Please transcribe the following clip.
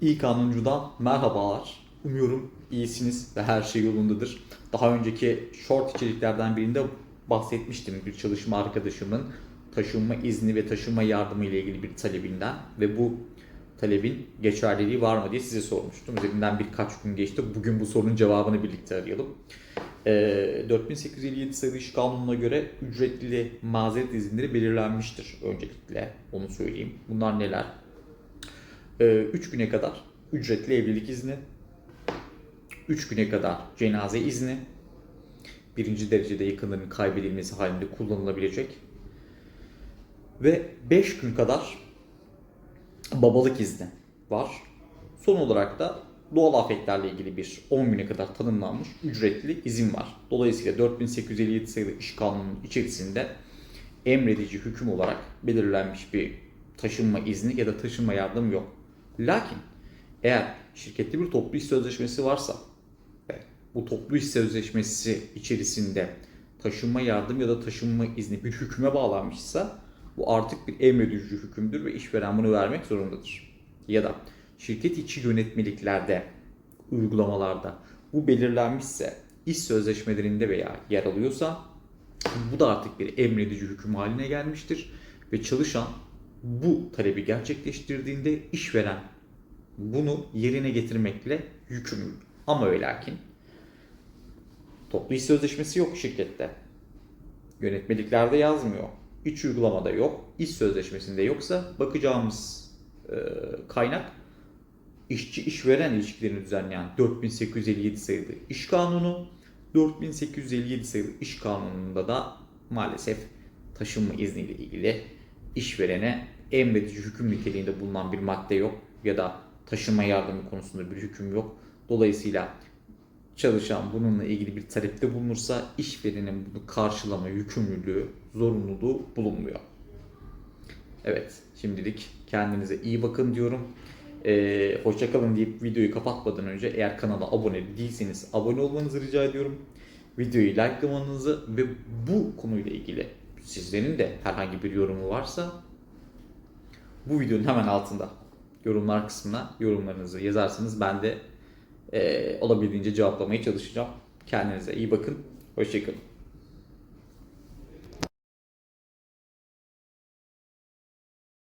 İyi Kanuncu'dan merhabalar. Umuyorum iyisiniz ve her şey yolundadır. Daha önceki short içeriklerden birinde bahsetmiştim bir çalışma arkadaşımın taşınma izni ve taşınma yardımı ile ilgili bir talebinden ve bu talebin geçerliliği var mı diye size sormuştum. Üzerinden birkaç gün geçti. Bugün bu sorunun cevabını birlikte arayalım. Ee, 4857 sayılı iş kanununa göre ücretli mazeret izinleri belirlenmiştir öncelikle. Onu söyleyeyim. Bunlar neler? 3 güne kadar ücretli evlilik izni, 3 güne kadar cenaze izni, birinci derecede yakınların kaybedilmesi halinde kullanılabilecek ve 5 gün kadar babalık izni var. Son olarak da doğal afetlerle ilgili bir 10 güne kadar tanımlanmış ücretli izin var. Dolayısıyla 4857 sayılı iş kanununun içerisinde emredici hüküm olarak belirlenmiş bir taşınma izni ya da taşınma yardım yok. Lakin eğer şirkette bir toplu iş sözleşmesi varsa ve bu toplu iş sözleşmesi içerisinde taşınma yardım ya da taşınma izni bir hüküme bağlanmışsa bu artık bir emredici hükümdür ve işveren bunu vermek zorundadır. Ya da şirket içi yönetmeliklerde, uygulamalarda bu belirlenmişse, iş sözleşmelerinde veya yer alıyorsa bu da artık bir emredici hüküm haline gelmiştir ve çalışan bu talebi gerçekleştirdiğinde işveren bunu yerine getirmekle yükümlü. Ama ve lakin toplu iş sözleşmesi yok şirkette. Yönetmeliklerde yazmıyor. İç uygulamada yok. İş sözleşmesinde yoksa bakacağımız e, kaynak işçi işveren ilişkilerini düzenleyen 4857 sayılı iş kanunu 4857 sayılı iş kanununda da maalesef taşınma izniyle ilgili işverene emredici hüküm niteliğinde bulunan bir madde yok ya da taşınma yardımı konusunda bir hüküm yok. Dolayısıyla çalışan bununla ilgili bir talepte bulunursa işverenin bunu karşılama yükümlülüğü, zorunluluğu bulunmuyor. Evet, şimdilik kendinize iyi bakın diyorum. Ee, hoşçakalın deyip videoyu kapatmadan önce eğer kanala abone değilseniz abone olmanızı rica ediyorum. Videoyu likelamanızı ve bu konuyla ilgili sizlerin de herhangi bir yorumu varsa bu videonun hemen altında yorumlar kısmına yorumlarınızı yazarsanız ben de e, olabildiğince cevaplamaya çalışacağım. Kendinize iyi bakın. Hoşçakalın.